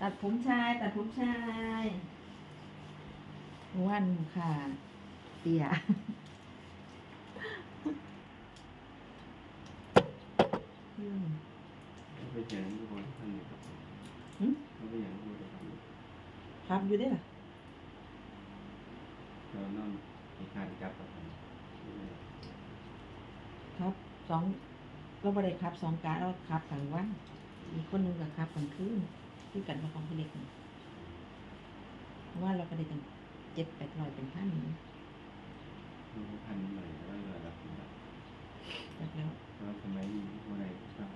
ตัดผมชาย ตัดผมชายอ้วันค่ะ เตี่ยอืมเขาไปแจ้งทุกคนท่านนี่ครับหึเขาไปอย่างพูดเลยครับครับอยู่ได้หรอเรานอนในการจับกับมันครับสองเราบริครับสองการเราครับกลางวัน อีกคนหนึ่งกับครับกลางคืน คือกันกับของพี่เล็กนี่เพราะว่าเราก็ได้ตั้งเจ็ดแปดร้อยเป็นพันนี่ดูพันใหม่แล้วเรารับผิดชอบจากแล้วเราสมัยนี้เมื่อไรเรา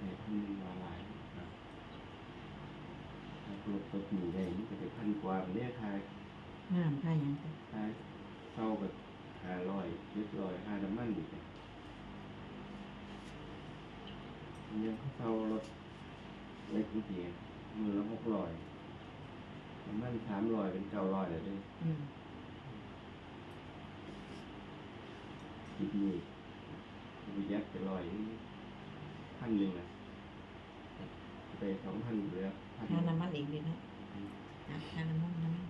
ในพันวาลายนะถ้าตัวตัวหนีได้นี่จะเป็นพันกว่าเนี่ยทายงามท่ายังไงทายเศร้ากับห้าร้อยเจ็ดร้อยห้าน้ำมันอีกเนี่ยยังเขาเศร้ารถ เล็กนิดเดียวมือละหกร้อยน้ำมันสามร้อยเป็นเก้าร้อยเลยเด้ออืมคิดนี่วิยักไปลอยพันหนึ่งนะไปสองพันเหลือพันค่าน้ำมันอีกนิดเนาะอะค่าน้ำมันน้ำมัน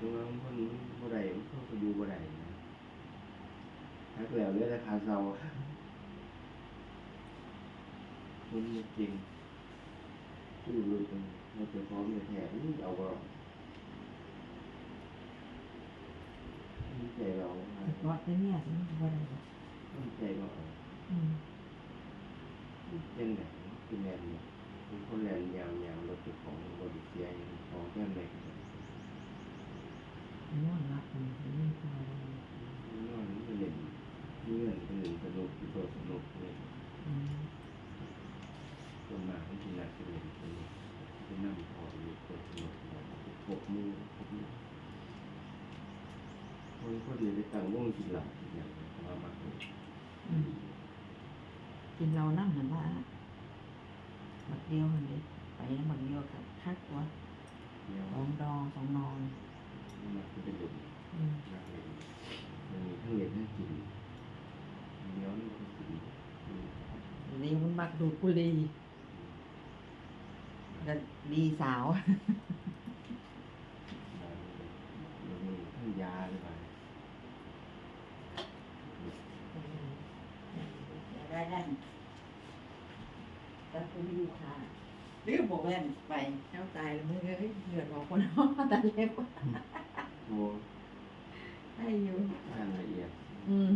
ตรงนั้นมันบ่ได้มันเข้าไปอยู่บ่ได้นะถ้าแล้วเหลือแต่คาเซา มันจริงชื่อรู้จังมันเป็นพร้อมในแถบนี่เอาบ่มันใจเรารอดได้เนี่ยถึงว่าอะไรหรอกมันใจเราอืมยังไงคือแลนเนี่ยมันคนแลนยาวๆรถเจ้าของบริเซียอย่างของแก้มเล็กนอนรับมันไม่พอเลยนอนนี่ก็เล่นเงื่อนเป็นหนึ่งสนุกที่ตัวสนุกเลย อืม ตัวมาที่ทีนักเรียนสนุกที่นั่งพออยู่ตัวสนุกปกมือปกมือ คนคนเดียวไปตั้งวงกินหลับอย่างมามาเลยอืมกินเรานั่งหันว่าบักเดียวหันเด็ไปแล้วบักเดียวกับคักตัวเดี๋ยสองดองสองนอนมันจะเป็นเด็กอืมนักเรียนมันมีทั้งเรียนทั้งกินเดี๋ยวนี่ก็กินเรียวมันบักดูดกุลีก็ดีสาวมันมีทั้งยาหรือเปล่า ได้ได้แต่คุณอยู่ค่ะหรือบอกแว่นไปเจ้าตายแล้วมึงเอ้ยเลือดออกคนห้อตาเล็บโอ้ให้อยู่งานละเอียด อืม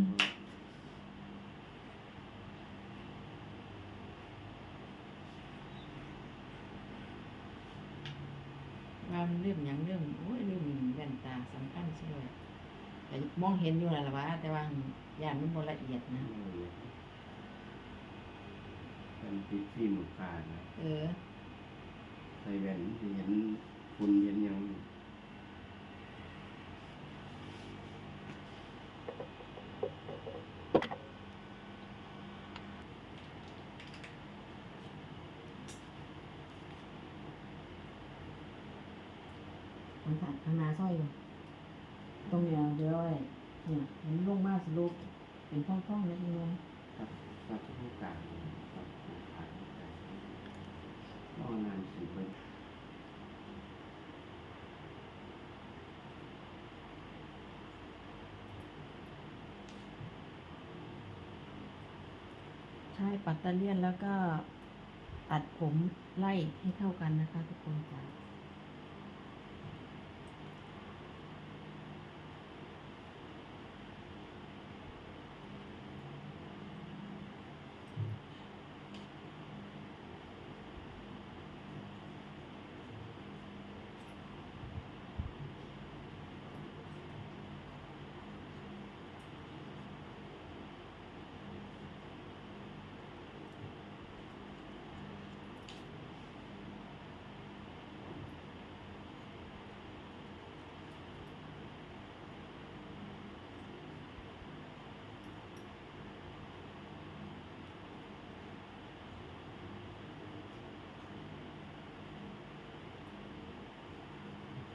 ว่ามันเรื่องหยังเรื่องโอ้ยเรื่องแว่นตาสำคัญช่วยแต่มองเห็นอยู่นั่นแหละวะแต่ว่าย่านมันบ่ละเอียดนะ เป็นติดฟิล์มกานะเออ ใส่แว่นจะเห็นฝุ่นเห็นหยังมันตัดข้างหน้าสร้อยอยู่ตรงเนี้ยเดี๋ยวไอ้เนี่ยเห็นลงมาสรุปเป็นช่องๆเล็กน้อย ครับครับผู้กลางครับผู้ขายผู้กลางก็งานสีไป ใช่ปัตเตอร์เลียนแล้วก็ตัดผมไล่ให้เท่ากันนะคะทุกคนจ้ะ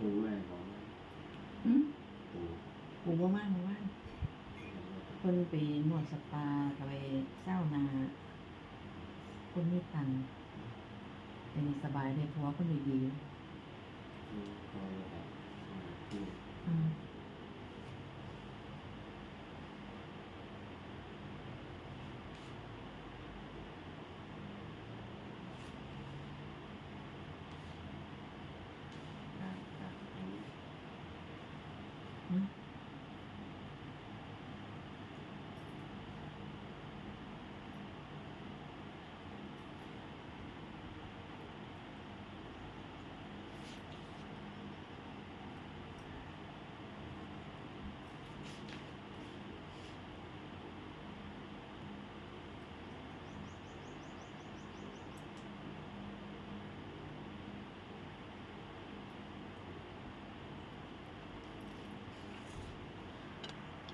ปูแม่ของอืมปูปูบ่มากบ่มากเพิ่นไปนวดสปากับไปเศร้านาคนมีตังค์แต่นี่สบายเลยเพราะว่าคนดีอืมคอยแบบอืมๆอืม ครับครับอันนี้ อื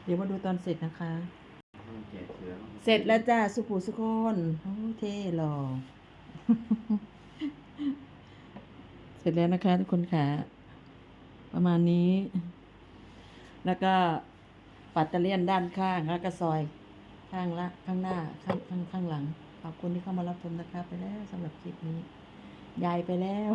เดี๋ยวมาดูตอนเสร็จนะคะต้องแจกเสือเสร็จแล้วจ้าสุขุสุคนโอ้เท่หล่อ เสร็จแล้วนะคะทุกคนค่ะ ประมาณนี้ แล้วก็ปัดตะเลียนด้านข้างแล้วก็ซอยข้างละข้างหน้าข้างข้างข้างหลัง ขอบคุณที่เข้ามารับชมนะคะ ไปแล้วสำหรับคลิปนี้ ยายไปแล้ว